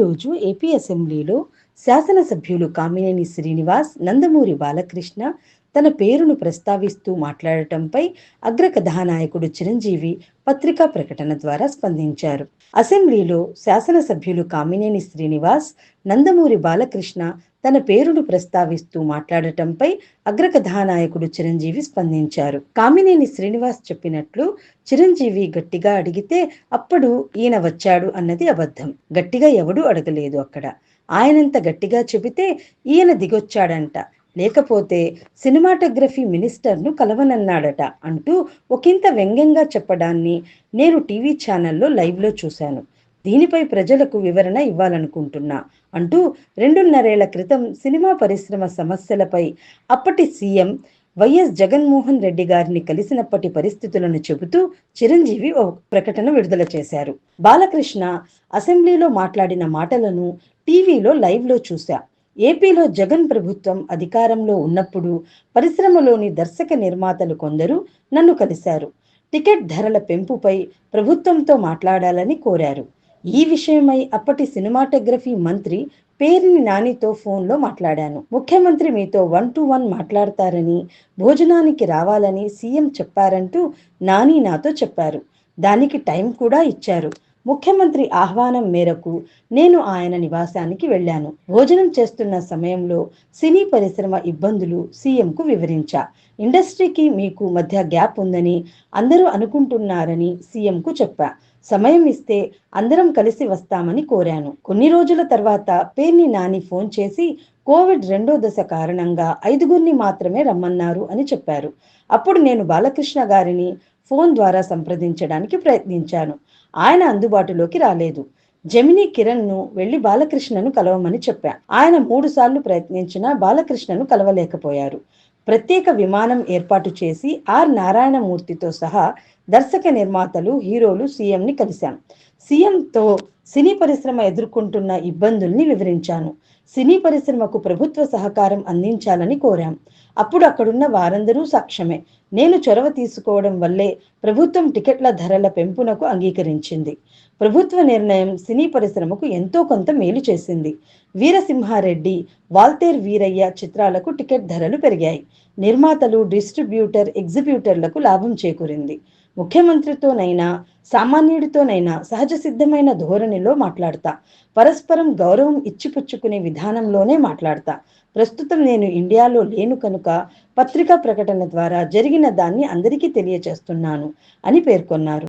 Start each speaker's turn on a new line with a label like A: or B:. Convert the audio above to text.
A: ఈరోజు ఏపీ అసెంబ్లీలో శాసనసభ్యులు కామినేని శ్రీనివాస్ నందమూరి బాలకృష్ణ తన పేరును ప్రస్తావిస్తూ మాట్లాడటంపై అగ్ర కథానాయకుడు చిరంజీవి పత్రికా ప్రకటన ద్వారా స్పందించారు. అసెంబ్లీలో శాసనసభ్యులు కామినేని శ్రీనివాస్ నందమూరి బాలకృష్ణ తన పేరును ప్రస్తావిస్తూ మాట్లాడటంపై అగ్రకథానాయకుడు చిరంజీవి స్పందించారు. కామినేని శ్రీనివాస్ చెప్పినట్లు చిరంజీవి గట్టిగా అడిగితే అప్పుడు ఈయన వచ్చాడు అన్నది అబద్ధం. గట్టిగా ఎవడూ అడగలేదు అక్కడ. ఆయనంత గట్టిగా చెబితే ఈయన దిగొచ్చాడంట. లేకపోతే సినిమాటోగ్రఫీ మినిస్టర్ను కలవనన్నాడట అంటూ ఒకంత వ్యంగ్యంగా చెప్పడాన్ని నేను టీవీ ఛానల్లో లైవ్లో చూశాను. దీనిపై ప్రజలకు వివరణ ఇవ్వాలనుకుంటున్నా అంటూ రెండున్నరేళ్ళ క్రితం సినిమా పరిశ్రమ సమస్యలపై అప్పటి సీఎం వైఎస్ జగన్మోహన్ రెడ్డి గారిని కలిసినప్పటి పరిస్థితులను చెబుతూ చిరంజీవి ఓ ప్రకటన విడుదల చేశారు. బాలకృష్ణ అసెంబ్లీలో మాట్లాడిన మాటలను టీవీలో లైవ్లో చూశా. ఏపీలో జగన్ ప్రభుత్వం అధికారంలో ఉన్నప్పుడు పరిశ్రమలోని దర్శక నిర్మాతలు కొందరు నన్ను కలిశారు. టికెట్ ధరల పెంపుపై ప్రభుత్వంతో మాట్లాడాలని కోరారు. ఈ విషయమై అప్పటి సినిమాటోగ్రఫీ మంత్రి పేరిని నానితో ఫోన్లో మాట్లాడాను. ముఖ్యమంత్రి మీతో వన్ టు వన్ మాట్లాడతారని భోజనానికి రావాలని సీఎం చెప్పారంటూ నాని నాతో చెప్పారు. దానికి టైం కూడా ఇచ్చారు. ముఖ్యమంత్రి ఆహ్వానం మేరకు నేను ఆయన నివాసానికి వెళ్ళాను. భోజనం చేస్తున్న సమయంలో సినీ పరిశ్రమ ఇబ్బందులు సీఎంకు వివరించా. ఇండస్ట్రీకి మీకు మధ్య గ్యాప్ ఉందని అందరూ అనుకుంటున్నారని సీఎంకు చెప్పా. సమయం ఇస్తే అందరం కలిసి వస్తామని కోరాను. కొన్ని రోజుల తర్వాత పేర్ని నాని ఫోన్ చేసి కోవిడ్ రెండో దశ కారణంగా ఐదుగురిని మాత్రమే రమ్మన్నారు అని చెప్పారు. అప్పుడు నేను బాలకృష్ణ గారిని ఫోన్ ద్వారా సంప్రదించడానికి ప్రయత్నించాను. ఆయన అందుబాటులోకి రాలేదు. జమినీ కిరణ్ను వెళ్ళి వెళ్ళి బాలకృష్ణను కలవమని చెప్పా. ఆయన మూడు సార్లు ప్రయత్నించినా బాలకృష్ణను కలవలేకపోయారు. ప్రత్యేక విమానం ఏర్పాటు చేసి ఆర్. నారాయణమూర్తితో సహా దర్శక నిర్మాతలు హీరోలు సీఎంని కలిశాం. సీఎంతో సినీ పరిశ్రమ ఎదుర్కొంటున్న ఇబ్బందుల్ని వివరించాను. సినీ పరిశ్రమకు ప్రభుత్వ సహకారం అందించాలని కోరాం. అప్పుడు అక్కడున్న వారందరూ సాక్ష్యమే. నేను చొరవ తీసుకోవడం వల్లే ప్రభుత్వం టికెట్ల ధరల పెంపునకు అంగీకరించింది. ప్రభుత్వ నిర్ణయం సినీ పరిశ్రమకు ఎంతో కొంత మేలు చేసింది. వీరసింహారెడ్డి వాల్తేర్ వీరయ్య చిత్రాలకు టికెట్ ధరలు పెరిగాయి. నిర్మాతలు డిస్ట్రిబ్యూటర్ ఎగ్జిబ్యూటర్లకు లాభం చేకూరింది. ముఖ్యమంత్రితోనైనా సామాన్యుడితోనైనా సహజ సిద్ధమైన ధోరణిలో మాట్లాడతా. పరస్పరం గౌరవం ఇచ్చిపుచ్చుకునే విధానంలోనే మాట్లాడతా. ప్రస్తుతం నేను ఇండియాలో లేను కనుక పత్రికా ప్రకటన ద్వారా జరిగిన దాన్ని అందరికీ తెలియచేస్తున్నాను అని పేర్కొన్నారు.